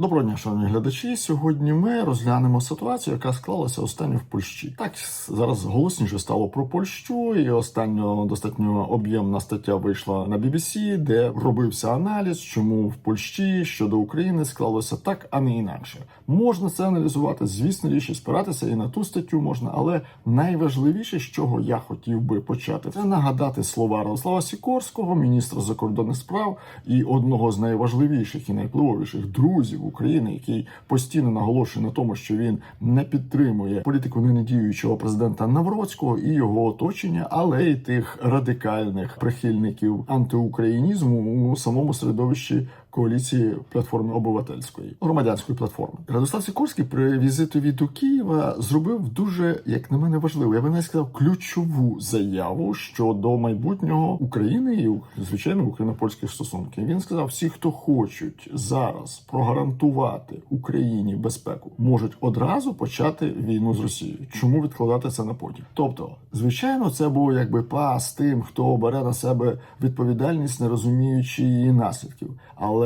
Доброго дня, шановні глядачі. Сьогодні ми розглянемо ситуацію, яка склалася останньо в Польщі. Так зараз голосніше стало про Польщу, і останньо достатньо об'ємна стаття вийшла на BBC, де робився аналіз, чому в Польщі щодо України склалося так, а не інакше. Можна це аналізувати, звісно, річ і спиратися і на ту статтю можна, але найважливіше, з чого я хотів би почати, це нагадати слова Радослава Сікорського, міністра закордонних справ і одного з найважливіших і найвпливовіших друзів України, який постійно наголошує на тому, що він не підтримує політику ненадіючого президента Навроцького і його оточення, але й тих радикальних прихильників антиукраїнізму у самому середовищі. Коаліції платформи обивательської громадянської платформи Радослав Сікорський при візитові до Києва зробив дуже, як на мене, важливу. Я би навіть сказав, ключову заяву щодо майбутнього України і звичайно україно-польських стосунків. Він сказав: всі, хто хочуть зараз прогарантувати Україні безпеку, можуть одразу почати війну з Росією. Чому відкладати це на потім? Тобто, звичайно, це був якби пас тим, хто бере на себе відповідальність, не розуміючи її наслідків, але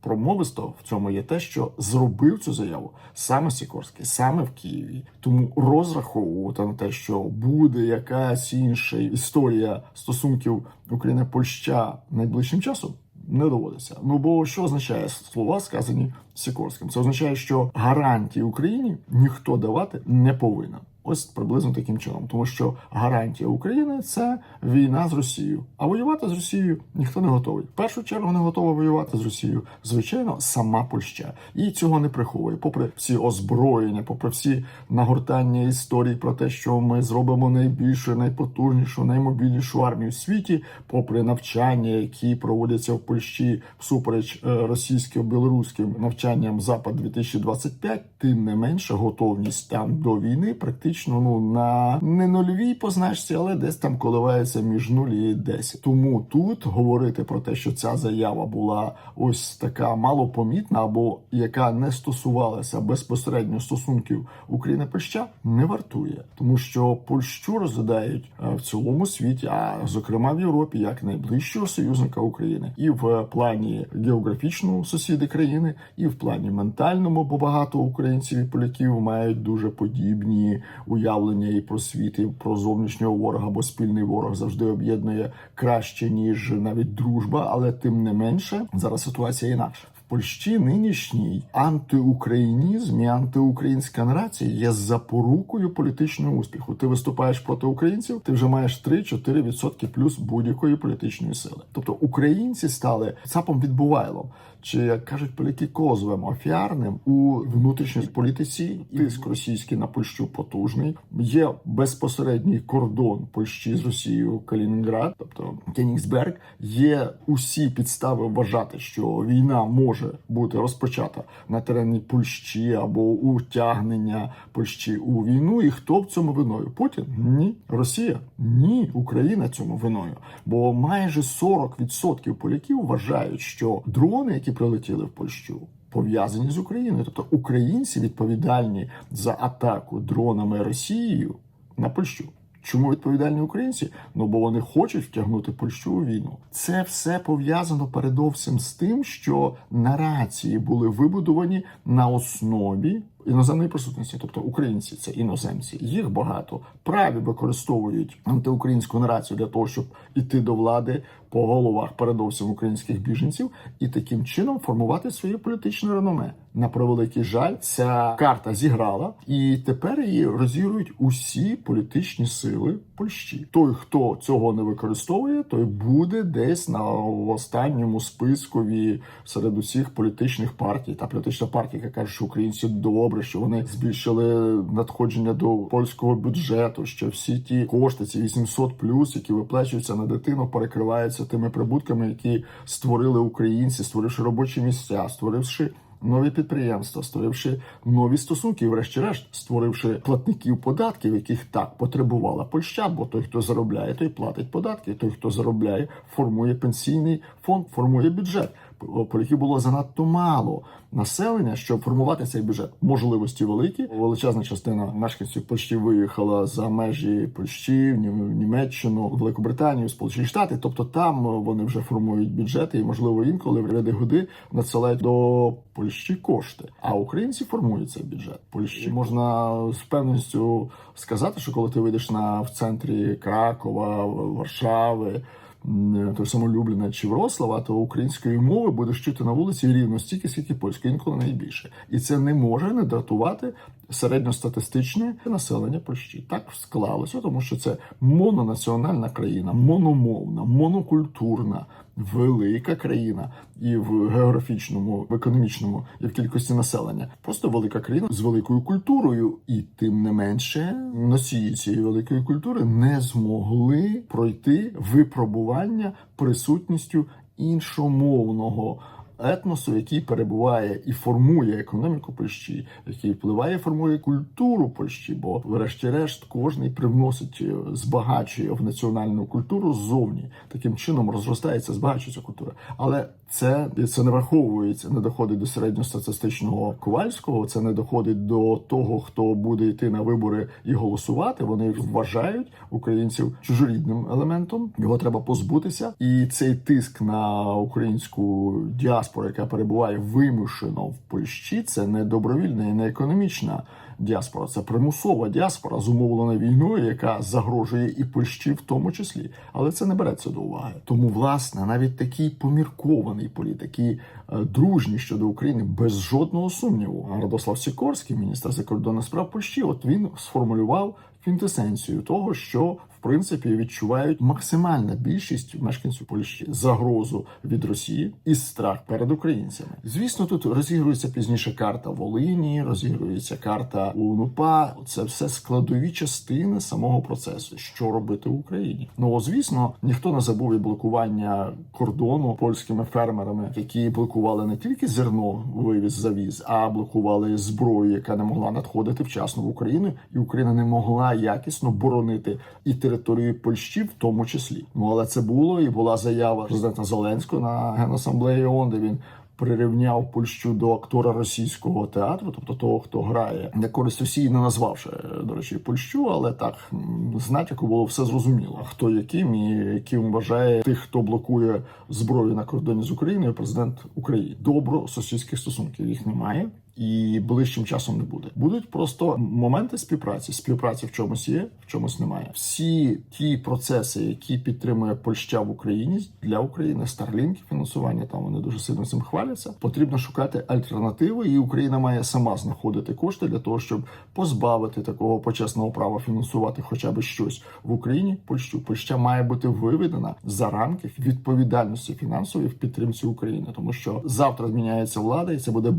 Промовисто в цьому є те, що зробив цю заяву саме Сікорський, саме в Києві. Тому розраховувати на те, що буде якась інша історія стосунків України Польща найближчим часом. Не доводиться. Ну бо що означає слова, сказані Сікорським? Це означає, що гарантії Україні ніхто давати не повинен. Ось приблизно таким чином, тому що гарантія України це війна з Росією. А воювати з Росією ніхто не готовий. В першу чергу не готова воювати з Росією. Звичайно, сама Польща і цього не приховує. Попри всі озброєння, попри всі нагортання історій про те, що ми зробимо найбільшу, найпотужнішу, наймобільнішу армію в світі, попри навчання, які проводяться в Польщі всупереч е, російсько-білоруським навчанням Запад 2025 тим не менше готовність там до війни практично практично ну на не нульовій позначці, але десь там коливається між 0 і 10. Тому тут говорити про те, що ця заява була ось така малопомітна, або яка не стосувалася безпосередньо стосунків України Польща, не вартує, тому що Польщу розглядають е, в цілому світі, а зокрема в Європі, як найближчого союзника України, і в плані географічного сусіди країни, і в плані ментальному, бо багато українців і поляків мають дуже подібні уявлення і про світ, і про зовнішнього ворога, бо спільний ворог завжди об'єднує краще ніж навіть дружба, але тим не менше зараз ситуація інакша. В Польщі нинішній антиукраїнізм і антиукраїнська нарація є запорукою політичного успіху. Ти виступаєш проти українців, ти вже маєш 3-4% плюс будь-якої політичної сили. Тобто українці стали цапом відбувайлом, чи як кажуть поляки козовим офіарним у внутрішній політиці. Тиск російський на Польщу потужний. Є безпосередній кордон Польщі з Росією Калінінград, тобто Кенігсберг. Є усі підстави вважати, що війна може бути розпочата на терені Польщі або утягнення Польщі у війну. І хто в цьому виною? Путін? Ні, Росія? Ні, Україна цьому виною. Бо майже 40% поляків вважають, що дрони, які прилетіли в Польщу. Пов'язані з Україною, тобто українці відповідальні за атаку дронами Росією на Польщу. Чому відповідальні українці? Ну бо вони хочуть втягнути Польщу у війну. Це все пов'язано передовсім з тим, що нарації були вибудовані на основі іноземної присутності, тобто українці це іноземці, їх багато праві використовують антиукраїнську нарацію для того, щоб іти до влади по головах, передовсім українських біженців, і таким чином формувати своє політичне реноме. На превеликий жаль, ця карта зіграла, і тепер її розігрують усі політичні сили Польщі. Той, хто цього не використовує, той буде десь на останньому спискові серед усіх політичних партій. Та політична партія, яка каже, що українці добре, що вони збільшили надходження до польського бюджету. Що всі ті кошти, ці 800 плюс, які виплачуються на дитину, перекриваються тими прибутками, які створили українці, створивши робочі місця, створивши нові підприємства, створивши нові стосунки, і врешті-решт створивши платників податків, яких так потребувала Польща. Бо той, хто заробляє, той платить податки. Той, хто заробляє, формує пенсійний фонд, формує бюджет. Поляків було занадто мало населення, щоб формувати цей бюджет. Можливості великі. Величезна частина мешканців Польщі виїхала за межі Польщі, Німеччину, Великобританію, Сполучені Штати. Тобто там вони вже формують бюджети, і можливо інколи в ряди годи надсилають до Польщі кошти. А українці формують цей бюджет. Польщі можна з впевненістю сказати, що коли ти вийдеш на в центрі Кракова, Варшави. М, Той самолюблене чи Врослава, то української мови будеш чути на вулиці рівно стільки, скільки польської, інколи найбільше. І це не може не дратувати середньостатистичне населення Польщі. Так склалося, тому що це мононаціональна країна, мономовна, монокультурна, велика країна і в географічному, в економічному, і в кількості населення. Просто велика країна з великою культурою, і тим не менше носії цієї великої культури не змогли пройти випробування присутністю іншомовного етносу, який перебуває і формує економіку Польщі, який впливає, формує культуру Польщі, бо, врешті-решт, кожний привносить, е, збагачує в національну культуру ззовні. Таким чином розростається, збагачується культура. Але це, це не враховується, не доходить до середньостатистичного ковальського. Це не доходить до того, хто буде йти на вибори і голосувати. Вони вважають українців чужорідним елементом. Його треба позбутися, і цей тиск на українську діаспору, яка перебуває вимушено в Польщі, це не добровільна і не економічна діаспора, це примусова діаспора, зумовлена війною, яка загрожує і Польщі в тому числі. Але це не береться до уваги. Тому, власне, навіть такий поміркований політик, такий е, дружній щодо України, без жодного сумніву. Радослав Сікорський, міністр закордонних справ Польщі, от він сформулював квінтесенцію того, що в принципі відчувають максимальна більшість мешканців Польщі загрозу від Росії і страх перед українцями. Звісно, тут розігрується пізніше карта Волині, розігрується карта УНУПА. Це все складові частини самого процесу, що робити в Україні. Ну звісно, ніхто не забув і блокування кордону польськими фермерами, які блокували не тільки зерно вивіз завіз, а блокували зброю, яка не могла надходити вчасно в Україну, і Україна не могла якісно боронити і територію Польщі, в тому числі. Ну але це було і була заява президента Зеленського на генасамблеї ООН, де він. Прирівняв Польщу до актора російського театру, тобто того, хто грає на користь Росії, не назвавши до речі Польщу, але так м, з натяку було все зрозуміло. Хто яким і яким вважає тих, хто блокує зброю на кордоні з Україною, президент України. Добро сусідських стосунків їх немає. І ближчим часом не буде. Будуть просто моменти співпраці. Співпраці в чомусь є, в чомусь немає. Всі ті процеси, які підтримує Польща в Україні для України, Starlink фінансування там вони дуже сильно цим хваляться. Потрібно шукати альтернативи, і Україна має сама знаходити кошти для того, щоб позбавити такого почесного права фінансувати хоча б щось в Україні. Польщу Польща має бути виведена за рамки відповідальності фінансової в підтримці України, тому що завтра зміняється влада, і це буде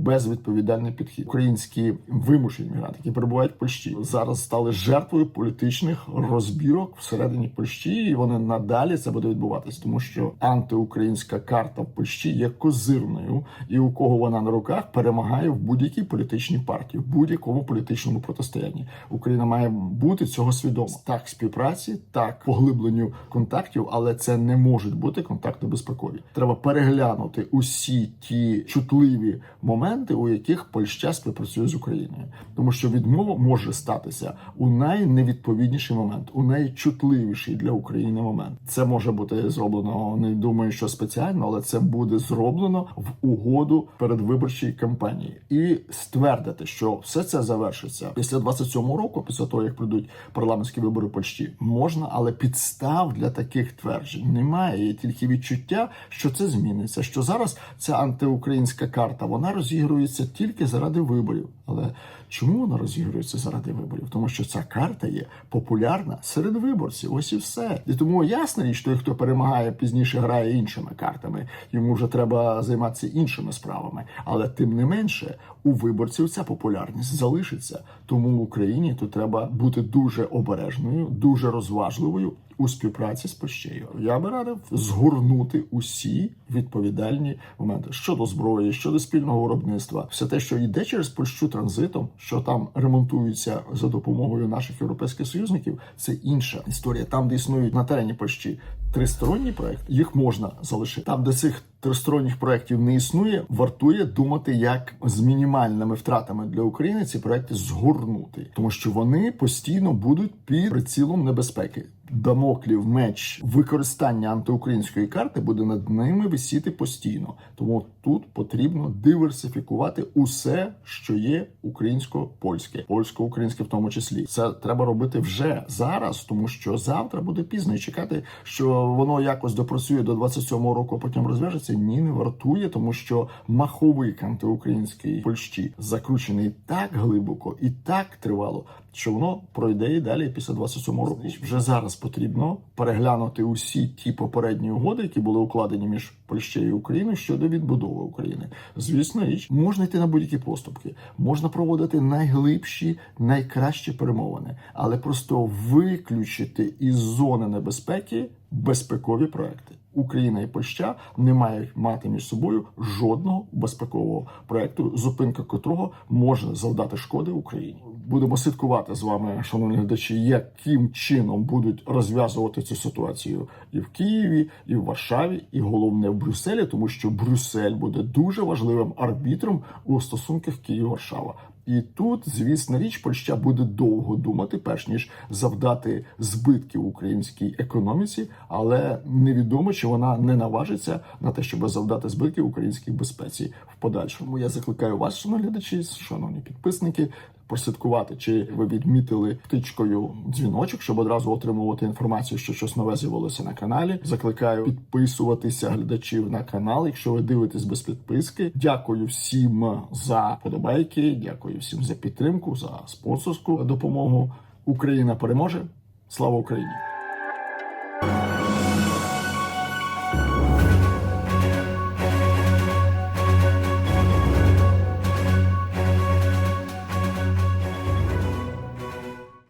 безвідповідальний підхід. Українські вимушені мігранти, які перебувають в Польщі, зараз стали жертвою політичних розбірок всередині Польщі, і вони надалі це буде відбуватися, тому що антиукраїнська карта в Польщі є козирною, і у кого вона на руках перемагає в будь-якій політичній партії, в будь-якому політичному протистоянні. Україна має бути цього свідома. Так, співпраці, так поглибленню контактів, але це не можуть бути контакти безпекові. Треба переглянути усі ті чутливі моменти, у яких Польща співпрацює з Україною, тому що відмова може статися у найневідповідніший момент, у найчутливіший для України момент. Це може бути зроблено. Не думаю, що спеціально, але це буде зроблено в угоду передвиборчій кампанії і ствердити, що все це завершиться після 27-го року, після того як прийдуть парламентські вибори в Польщі, можна, але підстав для таких тверджень немає. Є тільки відчуття, що це зміниться. Що зараз ця антиукраїнська карта вона розігрується тільки заради виборів. Але чому вона розігрується заради виборів? Тому що ця карта є популярна серед виборців. Ось і все. І тому ясна річ, той, хто перемагає пізніше, грає іншими картами. Йому вже треба займатися іншими справами. Але тим не менше, у виборців ця популярність залишиться. Тому в Україні тут треба бути дуже обережною, дуже розважливою у співпраці з Польщею. Я би радив згорнути усі відповідальні моменти щодо зброї, щодо спільного виробництва, все те, що йде через Польщу транзитом, що там ремонтується за допомогою наших європейських союзників, це інша історія. Там, де існують на терені Польщі тристоронній проект, їх можна залишити. Там, де цих тристоронніх проєктів не існує, вартує думати, як з мінімальними втратами для України ці проекти згорнути, тому що вони постійно будуть під прицілом небезпеки. Дамоклів меч використання антиукраїнської карти буде над ними висіти постійно. Тому тут потрібно диверсифікувати усе, що є українсько-польське, польсько-українське в тому числі. Це треба робити вже зараз, тому що завтра буде пізно і чекати, що воно якось допрацює до 27-го року, а потім розв'яжеться. Ні, не вартує, тому що маховик антиукраїнської Польщі закручений так глибоко і так тривало, що воно пройде і далі після 27-го року. Вже зараз потрібно переглянути усі ті попередні угоди, які були укладені між Польщею і Україною щодо відбудови України. Звісно, річ можна йти на будь-які поступки, можна проводити найглибші, найкращі перемовини, але просто виключити із зони небезпеки безпекові проекти. Україна і Польща не мають мати між собою жодного безпекового проекту, зупинка котрого може завдати шкоди Україні. Будемо слідкувати з вами, шановні глядачі, яким чином будуть розв'язувати цю ситуацію і в Києві, і в Варшаві, і головне в Брюсселі, тому що Брюссель буде дуже важливим арбітром у стосунках Київ-Варшава. І тут, звісна річ, Польща буде довго думати, перш ніж завдати збитків українській економіці, але невідомо, чи вона не наважиться на те, щоб завдати збитків українській безпеці в подальшому. Я закликаю вас, шановні глядачі, шановні підписники. Прослідкувати, чи ви відмітили птичкою дзвіночок, щоб одразу отримувати інформацію, що щось нове з'явилося на каналі. Закликаю підписуватися глядачів на канал, якщо ви дивитесь без підписки. Дякую всім за подобайки. Дякую всім за підтримку, за спонсорську допомогу. Україна переможе. Слава Україні!